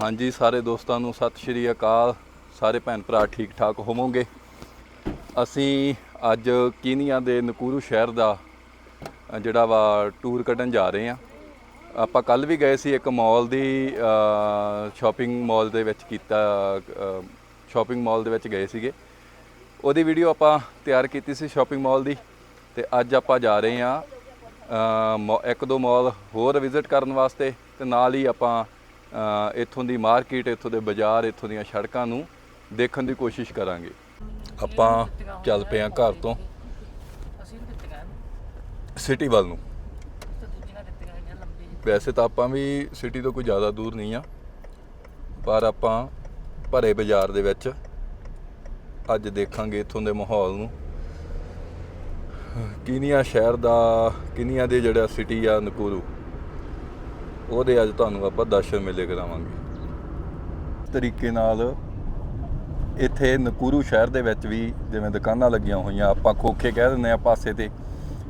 ਹਾਂਜੀ ਸਾਰੇ ਦੋਸਤਾਂ ਨੂੰ ਸਤਿ ਸ਼੍ਰੀ ਅਕਾਲ। ਸਾਰੇ ਭੈਣ ਭਰਾ ਠੀਕ ਠਾਕ ਹੋਵੋਗੇ? ਅਸੀਂ ਅੱਜ ਕੀਨੀਆ ਦੇ ਨਕੂਰੂ ਸ਼ਹਿਰ ਦਾ ਜਿਹੜਾ ਵਾ ਟੂਰ ਕੱਢਣ ਜਾ ਰਹੇ ਹਾਂ। ਆਪਾਂ ਕੱਲ ਵੀ ਗਏ ਸੀ ਇੱਕ ਮਾਲ ਦੀ ਸ਼ਾਪਿੰਗ ਮਾਲ ਦੇ ਵਿੱਚ ਕੀਤਾ ਸ਼ਾਪਿੰਗ ਮਾਲ ਦੇ ਵਿੱਚ ਗਏ ਸੀਗੇ। ਉਹਦੀ ਵੀਡੀਓ ਆਪਾਂ ਤਿਆਰ ਕੀਤੀ ਸੀ ਸ਼ਾਪਿੰਗ ਮਾਲ ਦੀ ਤੇ ਅੱਜ ਆਪਾਂ ਜਾ ਰਹੇ ਹਾਂ ਅ, ਇੱਕ ਦੋ ਮਾਲ ਹੋਰ ਵਿਜ਼ਿਟ ਕਰਨ ਵਾਸਤੇ ਤੇ ਨਾਲ ਹੀ ਆਪਾਂ ਇੱਥੋਂ ਦੀ ਮਾਰਕੀਟ, ਇੱਥੋਂ ਦੇ ਬਾਜ਼ਾਰ, ਇੱਥੋਂ ਦੀਆਂ ਸੜਕਾਂ ਨੂੰ ਦੇਖਣ ਦੀ ਕੋਸ਼ਿਸ਼ ਕਰਾਂਗੇ। ਆਪਾਂ ਚੱਲ ਪਏ ਹਾਂ ਘਰ ਤੋਂ। ਸਿਟੀ ਵੱਲ ਨੂੰ। ਵੈਸੇ ਤਾਂ ਆਪਾਂ ਵੀ ਸਿਟੀ ਤੋਂ ਕੋਈ ਜ਼ਿਆਦਾ ਦੂਰ ਨਹੀਂ ਆ। ਪਰ ਆਪਾਂ ਭਰੇ ਬਾਜ਼ਾਰ ਦੇ ਵਿੱਚ ਅੱਜ ਦੇਖਾਂਗੇ ਇੱਥੋਂ ਦੇ ਮਾਹੌਲ ਨੂੰ। ਕੀਨੀਆ ਸ਼ਹਿਰ ਦਾ, ਕੀਨੀਆ ਦੇ ਜਿਹੜਾ ਸਿਟੀ ਆ, ਨਕੂਰੂ। ਉਹਦੇ ਅੱਜ ਤੁਹਾਨੂੰ ਆਪਾਂ ਦਰਸ਼ਨ ਮੇਲੇ ਕਰਾਵਾਂਗੇ। ਤਰੀਕੇ ਨਾਲ ਇੱਥੇ ਨਕੂਰੂ ਸ਼ਹਿਰ ਦੇ ਵਿੱਚ ਵੀ ਜਿਵੇਂ ਦੁਕਾਨਾਂ ਲੱਗੀਆਂ ਹੋਈਆਂ ਆਪਾਂ ਖੋਖੇ ਕਹਿ ਦਿੰਦੇ ਆ ਪਾਸੇ ਤੇ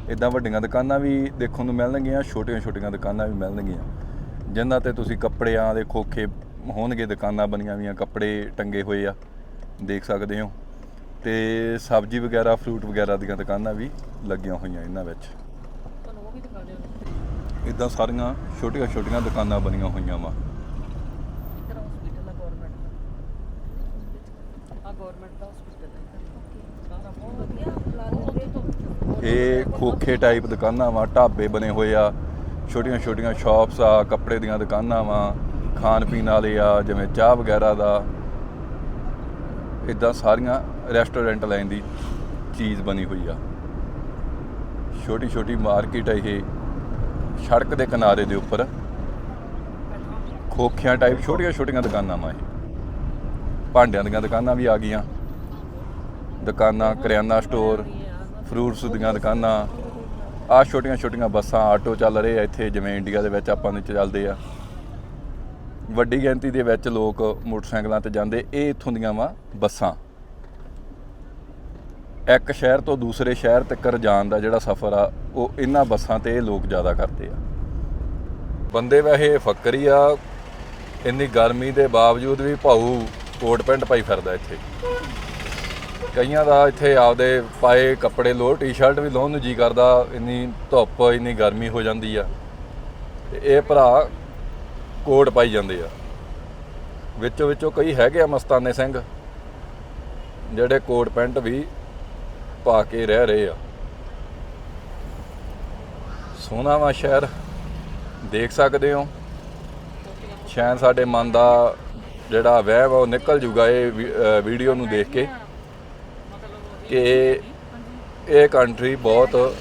ਇਦਾਂ ਵੱਡੀਆਂ ਦੁਕਾਨਾਂ ਵੀ ਦੇਖਣ ਨੂੰ ਮਿਲਣਗੀਆਂ ਛੋਟੀਆਂ-ਛੋਟੀਆਂ ਦੁਕਾਨਾਂ ਵੀ ਮਿਲਣਗੀਆਂ। ਜਿਨ੍ਹਾਂ ਤੇ ਤੁਸੀਂ ਕੱਪੜਿਆਂ ਦੇ ਖੋਖੇ ਹੋਣਗੇ ਦੁਕਾਨਾਂ ਬਣੀਆਂ ਹੋਈਆਂ ਕੱਪੜੇ ਟੰਗੇ ਹੋਏ ਆ ਦੇਖ ਸਕਦੇ ਹੋ। ਤੇ ਸਬਜ਼ੀ ਵਗੈਰਾ ਫਰੂਟ ਵਗੈਰਾ ਦੀਆਂ ਦੁਕਾਨਾਂ ਵੀ ਲੱਗੀਆਂ ਹੋਈਆਂ ਇਹਨਾਂ ਵਿੱਚ। ਤੁਹਾਨੂੰ ਉਹ ਵੀ ਦਿਖਾ ਦਿਓ। ਇਦਾਂ ਸਾਰੀਆਂ ਛੋਟੀਆਂ-ਛੋਟੀਆਂ ਦੁਕਾਨਾਂ ਬਣੀਆਂ ਹੋਈਆਂ ਵਾ। ਇੱਧਰ ਹਸਪੀਟਲ ਆ ਗਵਰਨਮੈਂਟ ਦਾ? ਆ ਗਵਰਨਮੈਂਟ ਦਾ ਹਸਪੀਟਲ ਹੈ ਇੱਧਰ। ਸਾਰਾ ਬਹੁਤ ਵਧੀਆ ਤੋਂ। ਇਹ ਖੋਖੇ ਟਾਈਪ ਦੁਕਾਨਾਂ ਵਾ ਢਾਬੇ ਬਣੇ ਹੋਏ ਆ। ਛੋਟੀਆਂ ਛੋਟੀਆਂ ਸ਼ਾਪਸ ਆ ਕੱਪੜੇ ਦੀਆਂ ਦੁਕਾਨਾਂ ਵਾ ਖਾਣ ਪੀਣ ਵਾਲੇ ਆ ਜਿਵੇਂ ਚਾਹ ਵਗੈਰਾ ਦਾ। ਇਦਾਂ ਸਾਰੀਆਂ ਰੈਸਟੋਰੈਂਟ ਲਾਈਨ ਦੀ ਚੀਜ਼ ਬਣੀ ਹੋਈ ਆ। ਛੋਟੀ ਛੋਟੀ ਮਾਰਕੀਟ ਹੈ ਇਹ। ਸੜਕ ਦੇ ਕਿਨਾਰੇ ਦੇ ਉੱਪਰ ਖੋਖਿਆਂ ਟਾਈਪ ਛੋਟੀਆਂ ਛੋਟੀਆਂ ਦੁਕਾਨਾਂ ਵਾ ਇਹ। ਭਾਂਡਿਆਂ ਦੀਆਂ ਦੁਕਾਨਾਂ ਵੀ ਆ ਗਈਆਂ। ਦੁਕਾਨਾਂ, ਕਰਿਆਨਾ ਸਟੋਰ ਫਰੂਟਸ ਦੀਆਂ ਦੁਕਾਨਾਂ। ਆ ਛੋਟੀਆਂ ਛੋਟੀਆਂ ਬੱਸਾਂ, ਆਟੋ ਚੱਲ ਰਹੇ ਆ ਇੱਥੇ, ਜਿਵੇਂ ਇੰਡੀਆ ਦੇ ਵਿੱਚ ਆਪਾਂ ਨੂੰ ਚੱਲਦੇ ਆ। ਵੱਡੀ ਗਿਣਤੀ ਦੇ ਵਿੱਚ ਲੋਕ ਮੋਟਰਸਾਈਕਲਾਂ ਤੇ ਜਾਂਦੇ, ਇਹ ਇੱਥੋਂ ਦੀਆਂ ਵਾ ਬੱਸਾਂ। ਇੱਕ ਸ਼ਹਿਰ ਤੋਂ ਦੂਸਰੇ ਸ਼ਹਿਰ ਤੱਕ ਜਾਣ ਦਾ ਜਿਹੜਾ ਸਫ਼ਰ ਆ, ਉਹ ਇਹਨਾਂ ਬੱਸਾਂ ਤੇ ਇਹ ਲੋਕ ਜ਼ਿਆਦਾ ਕਰਦੇ ਆ। ਬੰਦੇ ਵੈਸੇ ਫੱਕਰੀ ਆ, ਇੰਨੀ ਗਰਮੀ ਦੇ ਬਾਵਜੂਦ ਵੀ ਭਾਊ ਕੋਟ ਪੈਂਟ ਪਾਈ ਫਿਰਦਾ ਇੱਥੇ। ਕਈਆਂ ਦਾ ਇੱਥੇ ਆਪਦੇ ਪਾਏ ਕੱਪੜੇ ਲੋ, ਟੀ-ਸ਼ਰਟ ਵੀ ਲਾਉਣ ਨੂੰ ਜੀ ਕਰਦਾ, ਇੰਨੀ ਧੁੱਪ, ਇੰਨੀ ਗਰਮੀ ਹੋ ਜਾਂਦੀ ਆ। ਤੇ ਇਹ ਭਰਾ ਕੋਟ ਪਾਈ ਜਾਂਦੇ ਆ। ਵਿੱਚੋਂ ਵਿੱਚੋਂ ਕਈ ਹੈਗੇ ਆ ਮਸਤਾਨੇ ਸਿੰਘ, ਜਿਹੜੇ ਕੋਟ ਪੈਂਟ ਵੀ ਪਾ ਕੇ ਰਹਿ ਰਹੇ ਆ। ਸੋਹਣਾ ਵਾ ਸ਼ਹਿਰ। ਦੇਖ ਸਕਦੇ ਹੋ। ਸ਼ਾਇਦ ਸਾਡੇ ਮਨ ਦਾ ਜਿਹੜਾ ਵਹਿਮ ਆ, ਉਹ ਨਿਕਲ ਜੂਗਾ ਇਹ ਵੀਡੀਓ ਨੂੰ ਦੇਖ ਕੇ ਕਿ ਇਹ ਕੰਟਰੀ ਬਹੁਤ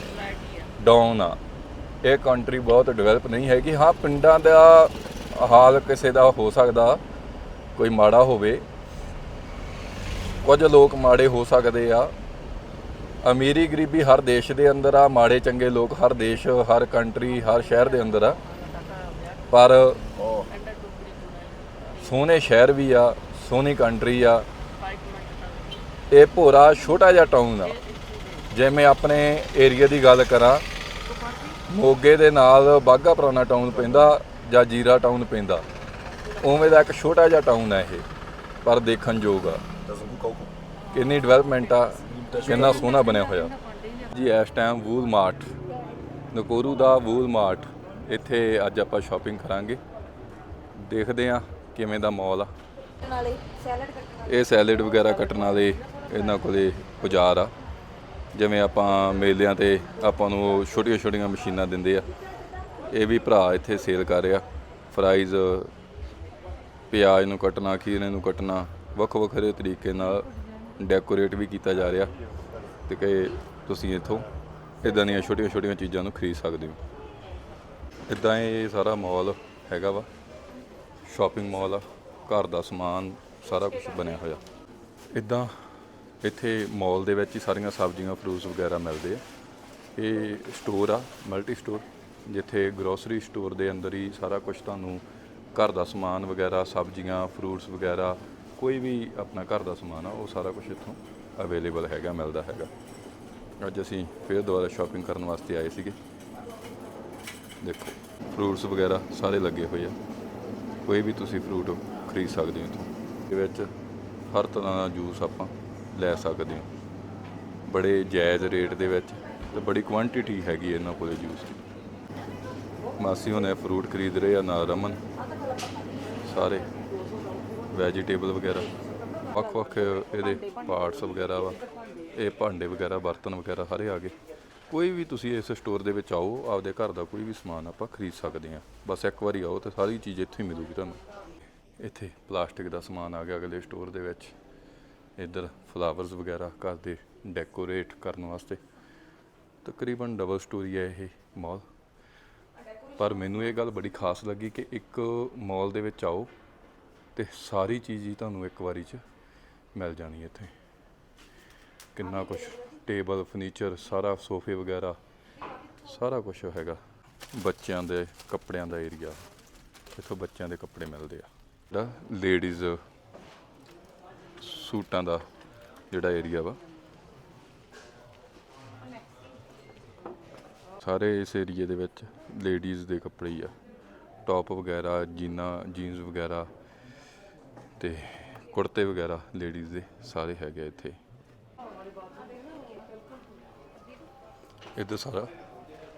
ਡਾਊਨ ਆ। ਇਹ ਕੰਟਰੀ ਬਹੁਤ ਡਿਵੈਲਪ ਨਹੀਂ ਹੈਗੀ। ਹਾਂ, ਪਿੰਡਾਂ ਦਾ ਹਾਲ ਕਿਸੇ ਦਾ ਹੋ ਸਕਦਾ, ਕੋਈ ਮਾੜਾ ਹੋਵੇ। ਕੁਝ ਲੋਕ ਮਾੜੇ ਹੋ ਸਕਦੇ ਆ। ਅਮੀਰੀ ਗਰੀਬੀ ਹਰ ਦੇਸ਼ ਦੇ ਅੰਦਰ ਆ ਮਾੜੇ ਚੰਗੇ ਲੋਕ ਹਰ ਦੇਸ਼ ਹਰ ਕੰਟਰੀ ਹਰ ਸ਼ਹਿਰ ਦੇ ਅੰਦਰ ਆ। ਪਰ ਸੋਹਣੇ ਸ਼ਹਿਰ ਵੀ ਆ ਸੋਹਣੀ ਕੰਟਰੀ ਆ। ਇਹ ਭੋਰਾ ਛੋਟਾ ਜਿਹਾ ਟਾਊਨ ਆ। ਜਿਵੇਂ ਆਪਣੇ ਏਰੀਆ ਦੀ ਗੱਲ ਕਰਾਂ ਮੋਗੇ ਦੇ ਨਾਲ ਬਾਗਾ ਪੁਰਾਣਾ ਟਾਊਨ ਪੈਂਦਾ ਜਾਂ ਜੀਰਾ ਟਾਊਨ ਪੈਂਦਾ ਉਵੇਂ ਦਾ ਇੱਕ ਛੋਟਾ ਜਿਹਾ ਟਾਊਨ ਹੈ ਇਹ ਪਰ ਦੇਖਣ ਯੋਗ ਆ। ਕਿੰਨੀ ਡਿਵੈਲਪਮੈਂਟ ਆ। ਕਿੰਨਾ ਸੋਹਣਾ ਬਣਿਆ ਹੋਇਆ। ਜੀ, ਇਸ ਟਾਈਮ ਵੂਲ ਮਾਰਟ ਨਕੋਰੂ ਦਾ ਵੂਲ ਮਾਰਟ ਇੱਥੇ ਅੱਜ ਆਪਾਂ ਸ਼ਾਪਿੰਗ ਕਰਾਂਗੇ। ਦੇਖਦੇ ਆ ਕਿਵੇਂ ਦਾ ਮਾਲ ਆ। ਇਹ ਸੈਲਡ ਵਗੈਰਾ ਕੱਟਣ ਵਾਲੇ ਇਹਨਾਂ ਕੋਲੇ ਔਜ਼ਾਰ ਆ। ਜਿਵੇਂ ਆਪਾਂ ਮੇਲਿਆਂ ਤੇ ਆਪਾਂ ਨੂੰ ਛੋਟੀਆਂ ਛੋਟੀਆਂ ਮਸ਼ੀਨਾਂ ਦਿੰਦੇ ਆ। ਇਹ ਵੀ ਭਰਾ ਇੱਥੇ ਸੇਲ ਕਰ ਰਿਹਾ। ਫਰਾਈਜ਼ ਪਿਆਜ਼ ਨੂੰ ਕੱਟਣਾ, ਖੀਰੇ ਨੂੰ ਕੱਟਣਾ ਵੱਖ ਵੱਖਰੇ ਤਰੀਕੇ ਨਾਲ ਡੈਕੋਰੇਟ ਵੀ ਕੀਤਾ ਜਾ ਰਿਹਾ ਤੇ ਕਿ ਤੁਸੀਂ ਇੱਥੋਂ ਇਦਾਂ ਦੀਆਂ ਛੋਟੀਆਂ ਛੋਟੀਆਂ ਚੀਜ਼ਾਂ ਨੂੰ ਖਰੀਦ ਸਕਦੇ ਹੋ। ਇਦਾਂ ਇਹ ਸਾਰਾ ਮਾਲ ਹੈਗਾ ਵਾ। ਸ਼ਾਪਿੰਗ ਮਾਲ ਆ, ਘਰ ਦਾ ਸਮਾਨ ਸਾਰਾ ਕੁਝ ਬਣਿਆ ਹੋਇਆ। ਇਦਾਂ ਇੱਥੇ ਮਾਲ ਦੇ ਵਿੱਚ ਹੀ ਸਾਰੀਆਂ ਸਬਜ਼ੀਆਂ ਫਰੂਟਸ ਵਗੈਰਾ ਮਿਲਦੇ ਆ। ਇਹ ਸਟੋਰ ਆ ਮਲਟੀ ਸਟੋਰ ਜਿੱਥੇ ਗਰੋਸਰੀ ਸਟੋਰ ਦੇ ਅੰਦਰ ਹੀ ਸਾਰਾ ਕੁਝ ਤੁਹਾਨੂੰ ਘਰ ਦਾ ਸਮਾਨ ਵਗੈਰਾ, ਸਬਜ਼ੀਆਂ ਫਰੂਟਸ ਵਗੈਰਾ ਕੋਈ ਵੀ ਆਪਣਾ ਘਰ ਦਾ ਸਮਾਨ ਆ, ਉਹ ਸਾਰਾ ਕੁਝ ਇੱਥੋਂ ਅਵੇਲੇਬਲ ਹੈਗਾ, ਮਿਲਦਾ ਹੈਗਾ। ਅੱਜ ਅਸੀਂ ਫਿਰ ਦੁਬਾਰਾ ਸ਼ਾਪਿੰਗ ਕਰਨ ਵਾਸਤੇ ਆਏ ਸੀਗੇ। ਦੇਖੋ ਫਰੂਟਸ ਵਗੈਰਾ ਸਾਰੇ ਲੱਗੇ ਹੋਏ ਆ। ਕੋਈ ਵੀ ਤੁਸੀਂ ਫਰੂਟ ਖਰੀਦ ਸਕਦੇ ਹੋ ਇੱਥੋਂ। ਦੇ ਵਿੱਚ ਹਰ ਤਰ੍ਹਾਂ ਦਾ ਜੂਸ ਆਪਾਂ ਲੈ ਸਕਦੇ ਹਾਂ। ਬੜੇ ਜਾਇਜ਼ ਰੇਟ ਦੇ ਵਿੱਚ ਤੇ ਬੜੀ ਕੁਆਂਟੀਟੀ ਹੈਗੀ ਇਹਨਾਂ ਕੋਲੇ ਜੂਸ ਦੀ। ਮਾਸੀ ਹੁਣੇ ਫਰੂਟ ਖਰੀਦ ਰਹੇ ਆ ਨਾਲ ਰਮਨ। ਸਾਰੇ। ਵੈਜੀਟੇਬਲ ਵਗੈਰਾ। ਵੱਖ ਵੱਖ ਇਹਦੇ ਪਾਰਟਸ ਵਗੈਰਾ ਵਾ। ਇਹ ਭਾਂਡੇ ਵਗੈਰਾ, ਬਰਤਨ ਵਗੈਰਾ, ਹਰੇ ਆ ਗਏ। ਕੋਈ ਵੀ ਤੁਸੀਂ ਇਸ ਸਟੋਰ ਦੇ ਵਿੱਚ ਆਓ, ਆਪਦੇ ਘਰ ਦਾ ਕੋਈ ਵੀ ਸਮਾਨ ਆਪਾਂ ਖਰੀਦ ਸਕਦੇ ਹਾਂ। ਬਸ ਇੱਕ ਵਾਰੀ ਆਓ ਤੇ ਸਾਰੀ ਚੀਜ਼ ਇੱਥੇ ਹੀ ਮਿਲੂਗੀ ਤੁਹਾਨੂੰ। ਇੱਥੇ ਪਲਾਸਟਿਕ ਦਾ ਸਮਾਨ ਆ ਗਿਆ ਅਗਲੇ ਸਟੋਰ ਦੇ ਵਿੱਚ। ਇੱਧਰ ਫਲਾਵਰਸ ਵਗੈਰਾ ਘਰ ਦੇ ਡੈਕੋਰੇਟ ਕਰਨ ਵਾਸਤੇ। ਤਕਰੀਬਨ ਡਬਲ ਸਟੋਰੀ ਹੈ ਇਹ ਮਾਲ। ਪਰ ਮੈਨੂੰ ਇਹ ਗੱਲ ਬੜੀ ਖਾਸ ਲੱਗੀ ਕਿ ਇੱਕ ਮਾਲ ਦੇ ਵਿੱਚ ਆਓ ਤੇ ਸਾਰੀ ਚੀਜ਼ ਹੀ ਤੁਹਾਨੂੰ ਇੱਕ ਵਾਰੀ 'ਚ ਮਿਲ ਜਾਣੀ ਇੱਥੇ। ਕਿੰਨਾ ਕੁਝ ਟੇਬਲ, ਫਰਨੀਚਰ, ਸਾਰਾ ਸੋਫੇ ਵਗੈਰਾ, ਸਾਰਾ ਕੁਝ ਹੈਗਾ। ਬੱਚਿਆਂ ਦੇ ਕੱਪੜਿਆਂ ਦਾ ਏਰੀਆ ਇੱਥੋਂ ਬੱਚਿਆਂ ਦੇ ਕੱਪੜੇ ਮਿਲਦੇ ਆ। ਜਿਹੜਾ ਲੇਡੀਜ਼ ਸੂਟਾਂ ਦਾ ਜਿਹੜਾ ਏਰੀਆ ਵਾ। ਸਾਰੇ ਇਸ ਏਰੀਏ ਦੇ ਵਿੱਚ ਲੇਡੀਜ਼ ਦੇ ਕੱਪੜੇ ਹੀ ਆ। ਟੌਪ ਵਗੈਰਾ, ਜੀਨਾਂ ਜੀਨਸ ਵਗੈਰਾ। ਤੇ ਕੁੜਤੇ ਵਗੈਰਾ ਲੇਡੀਜ਼ ਦੇ ਸਾਰੇ ਹੈਗੇ ਆ ਇੱਥੇ। ਇੱਧਰ ਸਾਰਾ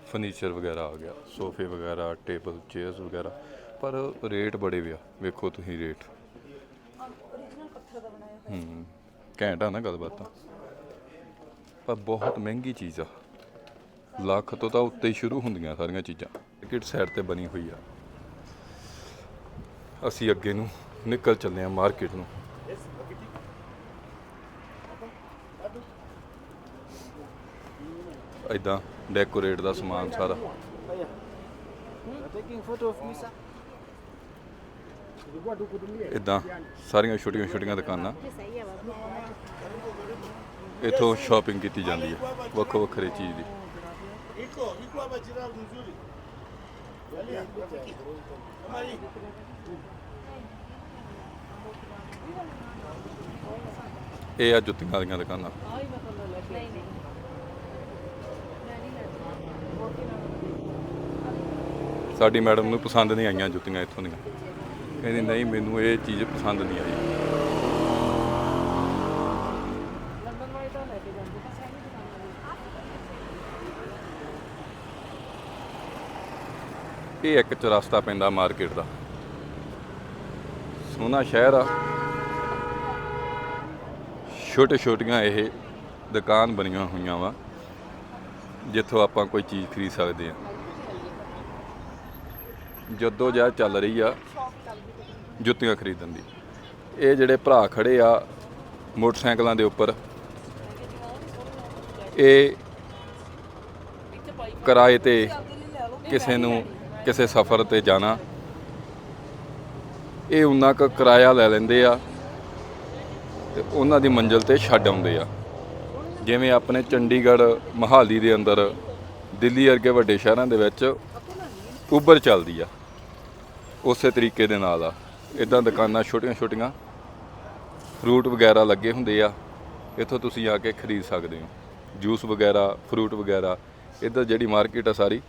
ਫਰਨੀਚਰ ਵਗੈਰਾ ਆ ਗਿਆ, ਸੋਫੇ ਵਗੈਰਾ ਟੇਬਲ ਚੇਅਰਸ ਵਗੈਰਾ। ਪਰ ਰੇਟ ਬੜੇ ਵਿਆ ਵੇਖੋ ਤੁਸੀਂ ਰੇਟ ਹੂੰ, ਘੈਂਟ ਆ ਨਾ ਗੱਲਬਾਤ। ਤਾਂ ਪਰ ਬਹੁਤ ਮਹਿੰਗੀ ਚੀਜ਼ ਆ। ਲੱਖ ਤੋਂ ਤਾਂ ਉੱਤੇ ਹੀ ਸ਼ੁਰੂ ਹੁੰਦੀਆਂ ਸਾਰੀਆਂ ਚੀਜ਼ਾਂ। ਟਿਕਟ ਸਾਈਡ ਤੇ ਬਣੀ ਹੋਈ ਆ। ਅਸੀਂ ਅੱਗੇ ਨੂੰ ਨਿਕਲ ਚੱਲੇ ਆ ਮਾਰਕੀਟ ਨੂੰ। ਇਦਾਂ ਡੈਕੋਰੇਟ ਦਾ ਸਮਾਨ ਸਾਰਾ। Taking ਇਦਾਂ ਸਾਰੀਆਂ ਛੋਟੀਆਂ ਛੋਟੀਆਂ ਦੁਕਾਨਾਂ। ਇਥੋਂ ਸ਼ਾਪਿੰਗ ਕੀਤੀ ਜਾਂਦੀ ਹੈ ਵੱਖੋ ਵੱਖਰੇ ਚੀਜ਼ ਦੀ। ਇਹ ਆ ਜੁੱਤੀਆਂ ਦੀਆਂ ਦੁਕਾਨਾਂ। ਸਾਡੀ ਮੈਡਮ ਨੂੰ ਪਸੰਦ ਨਹੀਂ ਆਈਆਂ ਜੁੱਤੀਆਂ ਇੱਥੋਂ ਦੀਆਂ। ਕਹਿੰਦੀ, ਨਹੀਂ, ਮੈਨੂੰ ਇਹ ਚੀਜ਼ ਪਸੰਦ ਨਹੀਂ ਆਈ। ਇਹ ਇੱਕ ਚਰਸਤਾ ਪੈਂਦਾ ਮਾਰਕੀਟ ਦਾ। ਸੋਹਣਾ ਸ਼ਹਿਰ ਆ। ਛੋਟੇ ਛੋਟੀਆਂ ਇਹ ਦੁਕਾਨ ਬਣੀਆਂ ਹੋਈਆਂ ਵਾ, ਜਿੱਥੋਂ ਆਪਾਂ ਕੋਈ ਚੀਜ਼ ਖਰੀਦ ਸਕਦੇ ਆ ਜਦੋਂ ਜਾ ਚੱਲ ਰਹੀ ਆ ਜੁੱਤੀਆਂ ਖਰੀਦਣ ਦੀ। ਇਹ ਜਿਹੜੇ ਭਰਾ ਖੜੇ ਆ ਮੋਟਰਸਾਈਕਲਾਂ ਦੇ ਉੱਪਰ, ਇਹ ਕਿਰਾਏ ਤੇ ਕਿਸੇ ਨੂੰ ਕਿਸੇ ਸਫ਼ਰ ਤੇ ਜਾਣਾ। ਇਹ ਉਹਨਾਂ ਕੁ ਕਿਰਾਇਆ ਲੈ ਲੈਂਦੇ ਆ ਤੇ ਉਹਨਾਂ ਦੀ ਮੰਜ਼ਿਲ ਤੇ ਛੱਡ ਆਉਂਦੇ ਆ। ਜਿਵੇਂ ਆਪਣੇ ਚੰਡੀਗੜ੍ਹ ਮਹਾਲੀ ਦੇ ਅੰਦਰ ਦਿੱਲੀ ਵਰਗੇ ਵੱਡੇ ਸ਼ਹਿਰਾਂ ਦੇ ਵਿੱਚ ਉਬਰ ਚੱਲਦੀ ਆ। ਉਸੇ ਤਰੀਕੇ ਦੇ ਨਾਲ ਆ। ਇਦਾਂ ਦੁਕਾਨਾਂ ਛੋਟੀਆਂ ਛੋਟੀਆਂ, ਫਰੂਟ ਵਗੈਰਾ ਲੱਗੇ ਹੁੰਦੇ ਆ। ਇੱਥੋਂ ਤੁਸੀਂ ਆ ਕੇ ਖਰੀਦ ਸਕਦੇ ਹੋ। ਜੂਸ ਵਗੈਰਾ, ਫਰੂਟ ਵਗੈਰਾ, ਇੱਧਰ ਜਿਹੜੀ ਮਾਰਕੀਟ ਆ ਸਾਰੀ,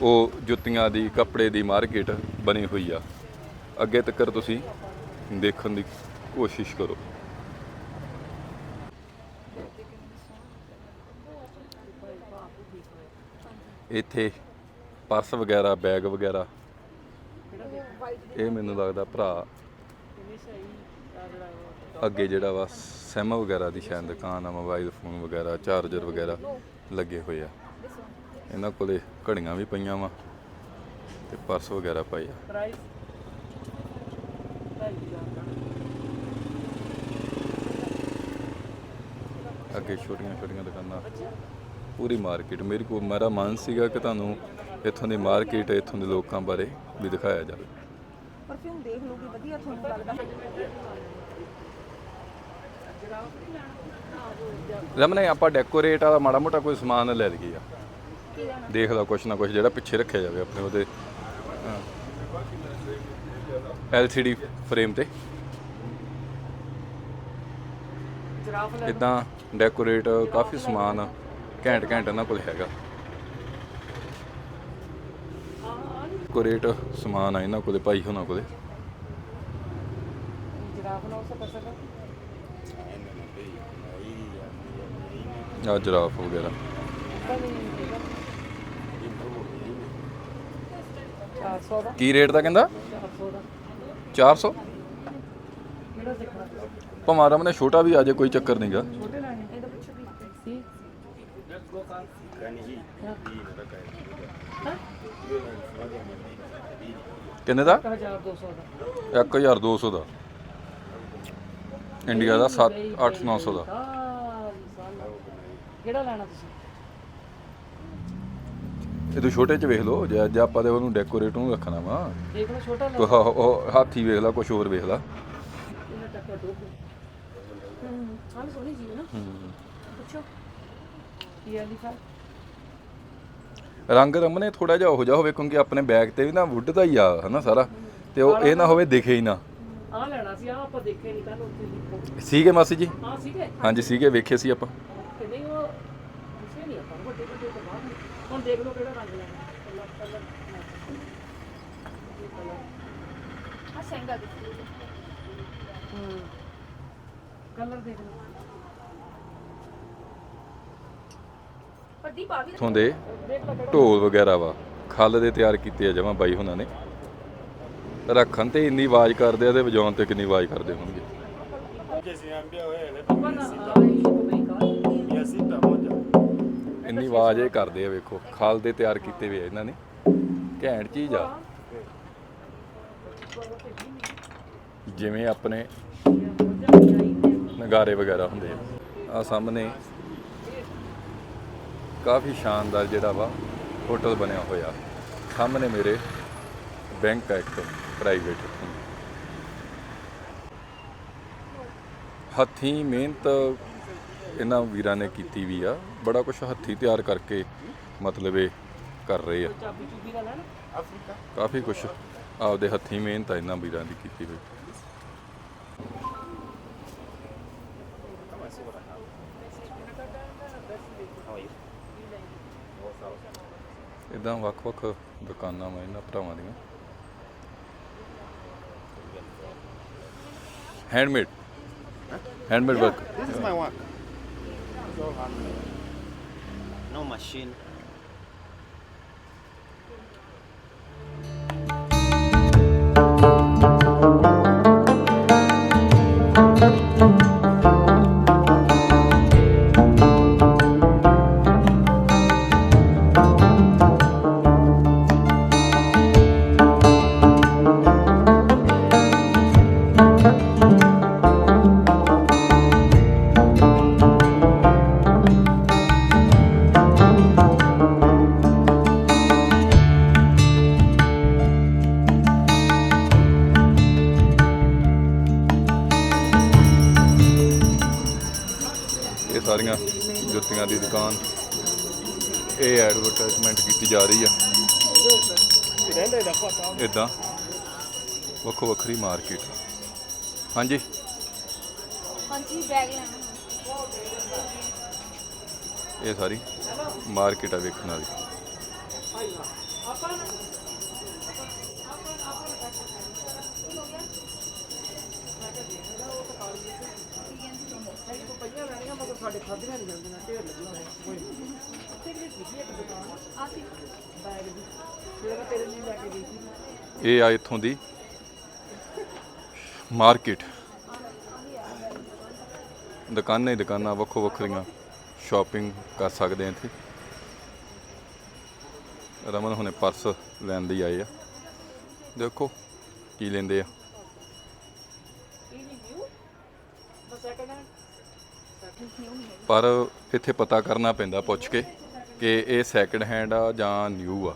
ਉਹ ਜੁੱਤੀਆਂ ਦੀ, ਕੱਪੜੇ ਦੀ ਮਾਰਕੀਟ ਬਣੀ ਹੋਈ ਆ। ਅੱਗੇ ਤੱਕ ਤੁਸੀਂ ਦੇਖਣ ਦੀ ਕੋਸ਼ਿਸ਼ ਕਰੋ। ਇੱਥੇ ਪਰਸ ਵਗੈਰਾ, ਬੈਗ ਵਗੈਰਾ। ਇਹ ਮੈਨੂੰ ਲੱਗਦਾ ਭਰਾ ਅੱਗੇ ਜਿਹੜਾ ਵਾ ਸਿਮ ਵਗੈਰਾ ਦੀ ਸ਼ਾਇਦ ਦੁਕਾਨ ਆ ਮੋਬਾਈਲ ਫੋਨ ਵਗੈਰਾ ਚਾਰਜਰ ਵਗੈਰਾ ਲੱਗੇ ਹੋਏ ਆ। ਇਹਨਾਂ ਕੋਲੇ ਘੜੀਆਂ ਵੀ ਪਈਆਂ ਵਾ ਤੇ ਪਰਸ ਵਗੈਰਾ ਪਏ ਆ। ਅੱਗੇ ਛੋਟੀਆਂ ਛੋਟੀਆਂ ਦੁਕਾਨਾਂ। ਪੂਰੀ ਮਾਰਕੀਟ। ਮੇਰੇ ਕੋਲ ਮੇਰਾ ਮਨ ਸੀਗਾ ਕਿ ਤੁਹਾਨੂੰ ਇੱਥੋਂ ਦੀ ਮਾਰਕੀਟ ਇੱਥੋਂ ਦੇ ਲੋਕਾਂ ਬਾਰੇ ਵੀ ਦਿਖਾਇਆ ਜਾਵੇ। ਪਰਫਿਊਮ ਦੇਖ ਲੂਗੀ ਵਧੀਆ ਤੁਹਾਨੂੰ ਲੱਗਦਾ। ਰਮਨੇ ਆਪਾਂ ਡੈਕੋਰੇਟ ਵਾਲਾ ਮਾੜਾ ਮੋਟਾ ਕੋਈ ਸਮਾਨ ਲੈ ਲਈਏ ਆ ਦੇਖ ਲਾ ਕੁਛ ਨਾ ਕੁਛ ਜਿਹੜਾ ਪਿੱਛੇ ਰੱਖਿਆ ਜਾਵੇ ਆਪਣੇ ਉਹਦੇ LCD ਫਰੇਮ ਤੇ। ਇਦਾਂ ਡੈਕੋਰੇਟ ਕਾਫੀ ਸਮਾਨ ਘੈਂਟ ਘੈਂਟ ਇਹਨਾਂ ਕੋਲ ਹੈਗਾ। ਡੈਕੋਰੇਟ ਸਮਾਨ ਆ ਇਹਨਾਂ ਕੋਲੇ ਭਾਈ ਹੋਣਾ ਕੋਲੇ। ਜਰਾਬ ਨਾਲ ਉਸ ਪਾਸੇ ਦਾ। ਆ ਜਰਾਫ ਵਗੈਰਾ। ਤਾਂ ਨਹੀਂ ਹੈਗਾ 400 ਦਾ। ਕੀ ਰੇਟ ਦਾ ਕਹਿੰਦਾ? 400 ਦਾ। 400 ਕਿਹੜਾ ਦੇਖਣਾ ਭਾਵੇਂ ਰਮਨੇ ਛੋਟਾ ਵੀ ਆ ਜਾਏ ਕੋਈ ਚੱਕਰ ਨਹੀਂਗਾ ਕਿੰਨੇ ਦਾ? 1200 ਦਾ 1200 ਦਾ। ਇੰਡੀਆ ਦਾ 7 8 900 ਦਾ। ਕਿਹੜਾ ਲੈਣਾ ਤੁਸੀਂ? ਇਹ ਤੋਂ ਛੋਟੇ ਚ ਵੇਖ ਲਓ ਜੇ ਅੱਜ ਆਪਾਂ ਤੇ ਉਹਨੂੰ ਡੈਕੋਰੇਟ ਨੂੰ ਰੱਖਣਾ ਵਾ। ਦੇਖ ਲਓ ਛੋਟਾ ਲੈ ਉਹ ਹਾਥੀ ਵੇਖ ਲਾ ਕੁਝ ਹੋਰ ਵੇਖ ਲਾ। ਇਹਦਾ ਟੱਕਾ ਡੁੱਬ ਹੂੰ ਹਾਂ ਸੋਹਣੀ ਜੀ ਨਾ। ਪੁੱਛੋ। ਕੀ ਐਲੀਫਾ ਰੰਗ ਰਮਨੇ ਥੋੜਾ ਜਿਹਾ ਉਹੋ ਜਿਹਾ ਹੋਵੇ ਕਿਉਂਕਿ ਆਪਣੇ ਬੈਗ ਤੇ ਵੀ ਨਾ ਵੁੱਡ ਦਾ ਹੀ ਆ ਹਨਾ ਸਾਰਾ। ਤੇ ਉਹ ਇਹ ਨਾ ਹੋਵੇ ਦਿਖੇ ਹੀ ਨਾ। ਆ ਲੈਣਾ ਸੀ ਆ ਆਪਾਂ ਦੇਖੇ ਨਹੀਂ ਕੱਲ ਉੱਥੇ ਲਿਖੋ। ਸੀਗੇ ਮਾਸੀ ਜੀ? ਹਾਂ ਸੀਗੇ। ਹਾਂਜੀ ਸੀਗੇ ਵੇਖੇ ਸੀ ਆਪਾਂ। ਕਿਸੇ ਨਹੀਂ ਆਪਾਂ ਨੂੰ ਵੱਡੇ ਵੱਡੇ ਤੋਂ ਬਾਅਦ ਹੁਣ ਦੇਖ ਲਓ ਕਿਹੜਾ ਰੰਗ ਲੈਣਾ। ਕਲਰ ਕਲਰ ਆ ਸੈਂਗਾ ਦੀ ਹੂੰ। ਕਲਰ ਦੇਖ ਲਓ। ਵੱਡੀ ਪਾ ਵੀ ਇਥੋਂ ਦੇ ਢੋਲ ਵਗੈਰਾ ਵਾ। ਖੱਲ ਦੇ ਤਿਆਰ ਕੀਤੇ ਆ ਜਮਾ ਬਾਈ ਹੁਣਾਂ ਨੇ। ਰੱਖਣ ਤੇ ਇੰਨੀ ਆਵਾਜ਼ ਕਰਦੇ ਆ ਤੇ ਵਜਾਉਣ ਤੇ ਕਿੰਨੀ ਆਵਾਜ਼ ਕਰਦੇ ਹੋਣਗੇ। ਇੰਨੀ ਆਵਾਜ਼ ਇਹ ਕਰਦੇ ਆ ਵੇਖੋ, ਖਲ ਦੇ ਤਿਆਰ ਕੀਤੇ ਵੇ ਆ ਇਹਨਾਂ ਨੇ। ਘੈਂਟ ਚੀਜ਼ ਆ। ਜਿਵੇਂ ਆਪਣੇ ਨਗਾਰੇ ਵਗੈਰਾ ਹੁੰਦੇ ਆ। ਆ ਸਾਹਮਣੇ ਕਾਫੀ ਸ਼ਾਨਦਾਰ ਜਿਹੜਾ ਵਾ ਹੋਟਲ ਬਣਿਆ ਹੋਇਆ। ਸਾਹਮਣੇ ਮੇਰੇ ਬੈਂਕ ਹੈ ਇੱਕ ਪ੍ਰਾਈਵੇਟ ਹੱਥੀਂ ਮਿਹਨਤ ਇਹਨਾਂ ਵੀਰਾਂ ਨੇ ਕੀਤੀ ਵੀ ਆ। ਬੜਾ ਕੁਝ ਹੱਥੀਂ ਤਿਆਰ ਕਰਕੇ ਮਤਲਬ ਇਹ ਕਰ ਰਹੇ ਆ. ਕਾਫੀ ਕੁਝ ਆਪਦੇ ਹੱਥੀਂ ਮਿਹਨਤ ਆ ਇਹਨਾਂ ਵੀਰਾਂ ਦੀ ਕੀਤੀ ਹੋਈ। ਇਦਾਂ ਵੱਖ-ਵੱਖ ਦੁਕਾਨਾਂ ਵਾ ਇਹਨਾਂ ਭਰਾਵਾਂ ਦੀਆਂ। Handmade handmade work This is my work. no no machine. ਦੀ ਦੁਕਾਨ। ਇਹ ਐਡਵਰਟਾਈਜ਼ਮੈਂਟ ਕੀਤੀ ਜਾ ਰਹੀ ਆ. ਇਦਾਂ ਵੱਖੋ ਵੱਖਰੀ ਮਾਰਕੀਟ ਹਾਂਜੀ। ਹਾਂਜੀ ਬੈਗ ਲੈਣਾ। ਇਹ ਸਾਰੀ ਮਾਰਕੀਟ ਆ ਵੇਖਣ ਵਾਲੀ। ਸਾਡੇ ਖਾਧੀਆਂ ਨਹੀਂ ਜਾਂਦੀਆਂ ਢੇਰ ਲੱਗੀਆਂ ਹੋਈਆਂ ਕੋਈ ਉੱਥੇ ਵੀ ਸੀਗੀ ਇੱਕ ਦੁਕਾਨ ਆ। ਸੀ। ਬੈਗ ਦੀ। ਜਿਹੜਾ ਤੇਰੇ ਲਈ ਲੈ ਕੇ ਗਈ ਸੀ। ਇਹ ਆ ਇੱਥੋਂ ਦੀ। ਮਾਰਕੀਟ। ਦੁਕਾਨਾਂ ਹੀ ਦੁਕਾਨਾਂ ਵੱਖੋ ਵੱਖਰੀਆਂ। ਸ਼ਾਪਿੰਗ ਕਰ ਸਕਦੇ ਆ ਇੱਥੇ। ਰਮਨ ਹੁਣੇ ਪਰਸ ਲੈਣ ਲਈ ਆਏ ਆ। ਦੇਖੋ ਕੀ ਲੈਂਦੇ ਆ। ਇਹ ਨਹੀਂ ਨਿਊ ਬਸ ਸੈਕਿੰਡ ਹੈਂਡ ਪਰ ਇੱਥੇ ਪਤਾ ਕਰਨਾ ਪੈਂਦਾ ਪੁੱਛ ਕੇ ਕਿ ਇਹ ਸੈਕਿੰਡ ਹੈਂਡ ਆ ਜਾਂ ਨਿਊ ਆ।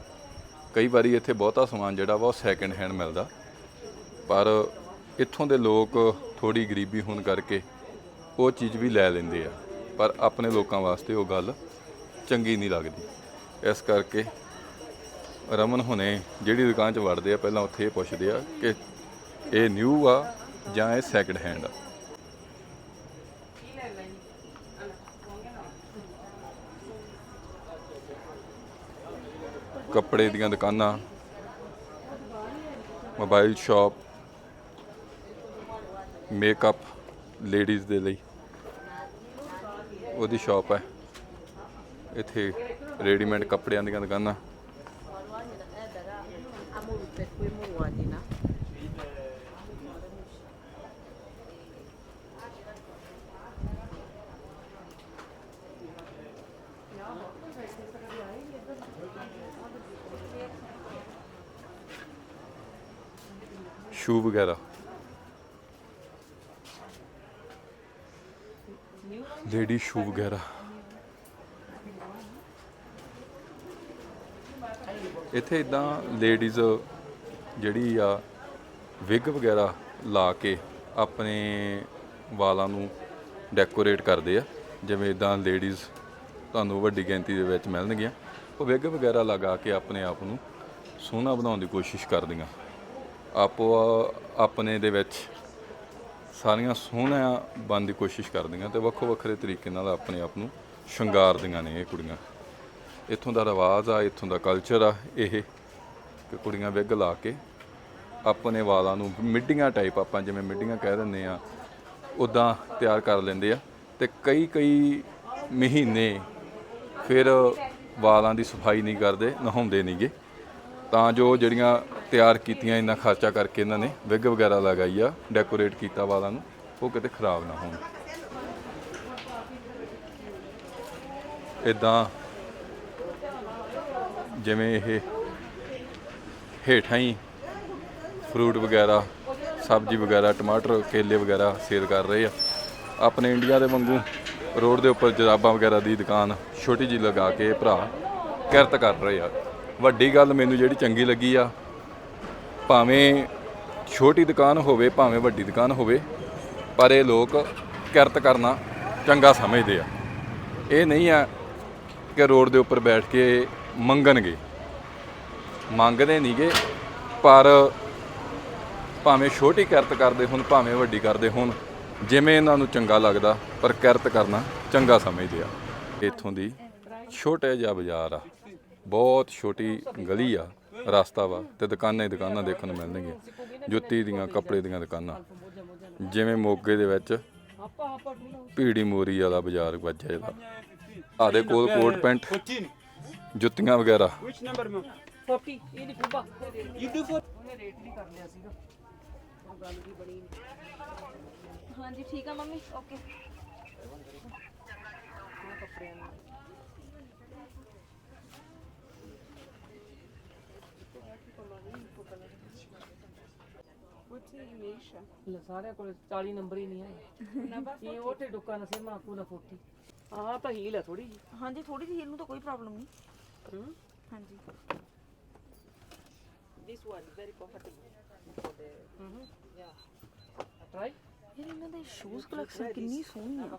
ਕਈ ਵਾਰੀ ਇੱਥੇ ਬਹੁਤਾ ਸਮਾਨ ਜਿਹੜਾ ਵਾ ਉਹ ਸੈਕਿੰਡ ਹੈਂਡ ਮਿਲਦਾ। ਪਰ ਇੱਥੋਂ ਦੇ ਲੋਕ ਥੋੜੀ ਗਰੀਬੀ ਹੋਣ ਕਰਕੇ ਉਹ ਚੀਜ਼ ਵੀ ਲੈ ਲੈਂਦੇ ਆ। ਪਰ ਆਪਣੇ ਲੋਕਾਂ ਵਾਸਤੇ ਉਹ ਗੱਲ ਚੰਗੀ ਨਹੀਂ ਲੱਗਦੀ। ਇਸ ਕਰਕੇ ਰਮਨ ਹੁਣੇ ਜਿਹੜੀ ਦੁਕਾਨ 'ਚ ਵੜਦੇ ਆ, ਪਹਿਲਾਂ ਉੱਥੇ ਇਹ ਪੁੱਛਦੇ ਆ ਕਿ ਇਹ ਨਿਊ ਆ ਜਾਂ ਇਹ ਸੈਕਿੰਡ ਹੈਂਡ ਆ ਕੀ ਲੈ ਲੈਣੀ ਕੱਪੜੇ ਦੀਆਂ ਦੁਕਾਨਾਂ ਮੋਬਾਈਲ ਸ਼ਾਪ ਮੇਕਅਪ ਲੇਡੀਜ਼ ਦੇ ਲਈ ਉਹਦੀ ਸ਼ਾਪ ਹੈ। ਇੱਥੇ ਰੈਡੀਮੇਡ ਕੱਪੜਿਆਂ ਦੀਆਂ ਦੁਕਾਨਾਂ। ਸ਼ੂ ਵਗੈਰਾ। ਲੇਡੀ ਸ਼ੂ ਵਗੈਰਾ। ਇੱਥੇ ਇਦਾਂ ਲੇਡੀਜ਼ ਜਿਹੜੀ ਆ, ਵਿਗ ਵਗੈਰਾ ਲਾ ਕੇ ਆਪਣੇ ਵਾਲਾਂ ਨੂੰ ਡੈਕੋਰੇਟ ਕਰਦੇ ਆ। ਜਿਵੇਂ ਇਦਾਂ ਲੇਡੀਜ਼ ਤੁਹਾਨੂੰ ਵੱਡੀ ਗਿਣਤੀ ਦੇ ਵਿੱਚ ਮਿਲਣਗੀਆਂ। ਉਹ ਵਿਗ ਵਗੈਰਾ ਲਗਾ ਕੇ ਆਪਣੇ ਆਪ ਨੂੰ ਸੋਹਣਾ ਬਣਾਉਣ ਦੀ ਕੋਸ਼ਿਸ਼ ਕਰਦੀਆਂ। ਆਪੋ ਆਪਣੇ ਦੇ ਵਿੱਚ ਸਾਰੀਆਂ ਸੋਹਣਿਆਂ ਬਣਨ ਦੀ ਕੋਸ਼ਿਸ਼ ਕਰਦੀਆਂ ਤੇ ਵੱਖੋ ਵੱਖਰੇ ਤਰੀਕੇ ਨਾਲ ਆਪਣੇ ਆਪ ਨੂੰ ਸ਼ਿੰਗਾਰਦੀਆਂ ਨੇ ਇਹ ਕੁੜੀਆਂ। ਇੱਥੋਂ ਦਾ ਰਿਵਾਜ ਆ, ਇੱਥੋਂ ਦਾ ਕਲਚਰ ਆ ਇਹ ਕਿ ਕੁੜੀਆਂ ਵਿਗ ਲਾ ਕੇ ਆਪਣੇ ਵਾਲਾਂ ਨੂੰ ਮਿੱਡੀਆਂ ਟਾਈਪ ਆਪਾਂ ਜਿਵੇਂ ਮਿੱਡੀਆਂ ਕਹਿ ਦਿੰਦੇ ਆ ਉਦਾਂ ਤਿਆਰ ਕਰ ਲੈਂਦੇ ਆ ਤੇ ਕਈ ਕਈ ਮਹੀਨੇ ਫਿਰ ਵਾਲਾਂ ਦੀ ਸਫ਼ਾਈ ਨਹੀਂ ਕਰਦੇ, ਨਹਾਉਂਦੇ ਨਹੀਂਗੇ। ਤਾਂ ਜੋ ਜਿਹੜੀਆਂ ਤਿਆਰ ਕੀਤੀਆਂ ਇੰਨਾ ਖਰਚਾ ਕਰਕੇ ਇਹਨਾਂ ਨੇ ਵਿਗ ਵਗੈਰਾ ਲਗਾਈ ਆ ਡੈਕੋਰੇਟ ਕੀਤਾ ਵਾਲਾਂ ਨੂੰ, ਉਹ ਕਿਤੇ ਖਰਾਬ ਨਾ ਹੋਣ। ਇਦਾਂ ਜਿਵੇਂ ਇਹ ਹੇਠਾਂ ਹੀ ਫਰੂਟ ਵਗੈਰਾ, ਸਬਜ਼ੀ ਵਗੈਰਾ, ਟਮਾਟਰ, ਕੇਲੇ ਵਗੈਰਾ ਸੇਲ ਕਰ ਰਹੇ ਆ। ਆਪਣੇ ਇੰਡੀਆ ਦੇ ਵਾਂਗੂ ਰੋਡ ਦੇ ਉੱਪਰ ਜਰਾਬਾਂ ਵਗੈਰਾ ਦੀ ਦੁਕਾਨ ਛੋਟੀ ਜਿਹੀ ਲਗਾ ਕੇ ਭਰਾ ਕਿਰਤ ਕਰ ਰਹੇ ਆ। ਵੱਡੀ ਗੱਲ ਮੈਨੂੰ ਜਿਹੜੀ ਚੰਗੀ ਲੱਗੀ ਆ, ਭਾਵੇਂ ਛੋਟੀ ਦੁਕਾਨ ਹੋਵੇ, ਭਾਵੇਂ ਵੱਡੀ ਦੁਕਾਨ ਹੋਵੇ, ਪਰ ਇਹ ਲੋਕ ਕਿਰਤ ਕਰਨਾ ਚੰਗਾ ਸਮਝਦੇ ਆ। ਇਹ ਨਹੀਂ ਆ ਕਿ ਰੋਡ ਦੇ ਉੱਪਰ ਬੈਠ ਕੇ ਮੰਗਣਗੇ। ਮੰਗਦੇ ਨਹੀਂਗੇ ਪਰ ਭਾਵੇਂ ਛੋਟੀ ਕਿਰਤ ਕਰਦੇ ਹੋਣ, ਭਾਵੇਂ ਵੱਡੀ ਕਰਦੇ ਹੋਣ, ਜਿਵੇਂ ਇਹਨਾਂ ਨੂੰ ਚੰਗਾ ਲੱਗਦਾ, ਪਰ ਕਿਰਤ ਕਰਨਾ ਚੰਗਾ ਸਮਝਦੇ ਆ। ਇੱਥੋਂ ਦੀ ਛੋਟਾ ਜਿਹਾ ਬਾਜ਼ਾਰ ਆ। ਬਹੁਤ ਛੋਟੀ ਗਲੀ ਆ, ਰਸਤਾ ਵਾ ਤੇ ਦੁਕਾਨਾਂ ਹੀ ਦੁਕਾਨਾਂ ਦੇਖਣ ਨੂੰ ਮਿਲਣਗੀਆਂ। ਜੁੱਤੀ ਦੀਆਂ, ਕੱਪੜੇ ਦੀਆਂ ਦੁਕਾਨਾਂ। ਜਿਵੇਂ ਮੋਗੇ ਦੇ ਵਿੱਚ ਭੀੜੀ ਮੋਰੀ ਵਾਲਾ ਬਾਜ਼ਾਰ ਵੱਜਿਆ ਇਹਦਾ। ਆਦੇ ਕੋਲ ਕੋਟ ਪੈਂਟ, ਜੁੱਤੀਆਂ ਵਗੈਰਾ। which number ma'am 40 ਇਹ ਨਹੀਂ ਕੁਬਾ you do for ਉਹਨੇ ਰੇਟ ਨਹੀਂ ਕਰ ਲਿਆ ਸੀਗਾ ਉਹ ਗੱਲ ਵੀ ਬਣੀ ਹਾਂਜੀ, ਠੀਕ ਆ ਮੰਮੀ, ਓਕੇ। ਕੱਪੜਿਆਂ ਨੂੰ ਲੈ ਸਾਰਿਆਂ ਕੋਲ 40 ਨੰਬਰ ਹੀ ਨਹੀਂ ਆਏ ਇਹ ਉਹ ਤੇ ਡੁੱਕਾ ਨਾ ਸੇਮਾ ਕੋ ਨਾ 40 ਆਹ ਤਾਂ ਹੀਲ ਹੈ ਥੋੜੀ ਹਾਂਜੀ ਥੋੜੀ ਜਿਹੀ ਹੀਲ ਨੂੰ ਤਾਂ ਕੋਈ ਪ੍ਰੋਬਲਮ ਨਹੀਂ। ਹੂੰ। ਹਾਂਜੀ। This one very comfortable. for the yeah try ਯਾਰ ਇਹਨਾਂ ਦੇ ਸ਼ੂਜ਼ ਕਲੈਕਸ਼ਨ ਕਿੰਨੀ ਸੋਹਣੀ ਆ।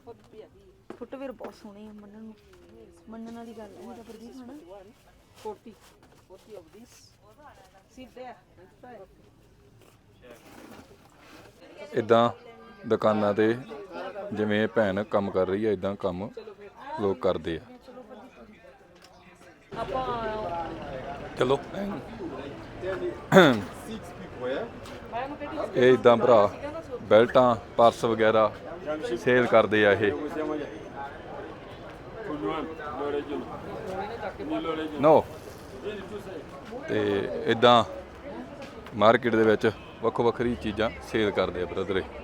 ਫੁੱਟਵੇਅਰ ਬਹੁਤ ਸੋਹਣੇ ਆ ਮੰਨਣ ਨੂੰ। ਮੰਨਣ ਵਾਲੀ ਗੱਲ ਹੈ ਤਾਂ ਪ੍ਰਦੀਪ ਹਨਾ। 40 40 of this sit there and try ਇਦਾਂ ਦੁਕਾਨਾਂ ਤੇ ਜਿਵੇਂ ਇਹ ਭੈਣ ਕੰਮ ਕਰ ਰਹੀ ਹੈ ਇਦਾਂ ਕੰਮ ਲੋਕ ਕਰਦੇ ਆ। ਚਲੋ। ਇਹ ਇਦਾਂ ਭਰਾ, ਬੈਲਟਾਂ, ਪਰਸ ਵਗੈਰਾ ਸੇਲ ਕਰਦੇ ਆ ਇਹ। ਨੋ। ਤੇ ਇਦਾਂ ਮਾਰਕੀਟ ਦੇ ਵਿੱਚ ਵੱਖੋ ਵੱਖਰੀ ਚੀਜ਼ਾਂ ਸੇਲ ਕਰਦੇ ਆ ਬ੍ਰਦਰ ਇਹ।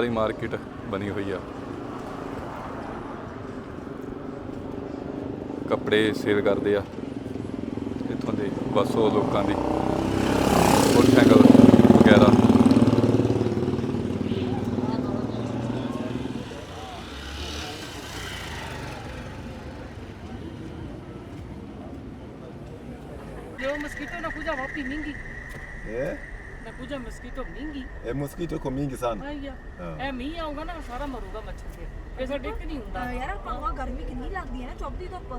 ਸਾਰੀ ਮਾਰਕੀਟ ਬਣੀ ਹੋਈ ਆ। ਕੱਪੜੇ ਸੇਲ ਕਰਦੇ ਆ। ਇੱਥੋਂ ਦੇ ਬਸੋ ਲੋਕਾਂ ਦੀ। ਮੋਟਰਸਾਈਕਲ ਮਹਿੰਗੀ E mosquito iko mingi sana. ਆਈਆ ਹਾਂ। ਇਹ ਮੀਂਹ ਆਊਗਾ ਨਾ ਸਾਰਾ ਮਰੂਗਾ ਮੱਛਰ ਫਿਰ ਫਿਰ ਸਾਡੇ ਇੱਕ ਨਹੀਂ ਹੁੰਦਾ ਯਾਰ ਆਪਾਂ ਨੂੰ ਆਹ ਗਰਮੀ ਕਿੰਨੀ ਲੱਗਦੀ ਹੈ ਨਾ ਚੁੱਭਦੀ ਧੁੱਪ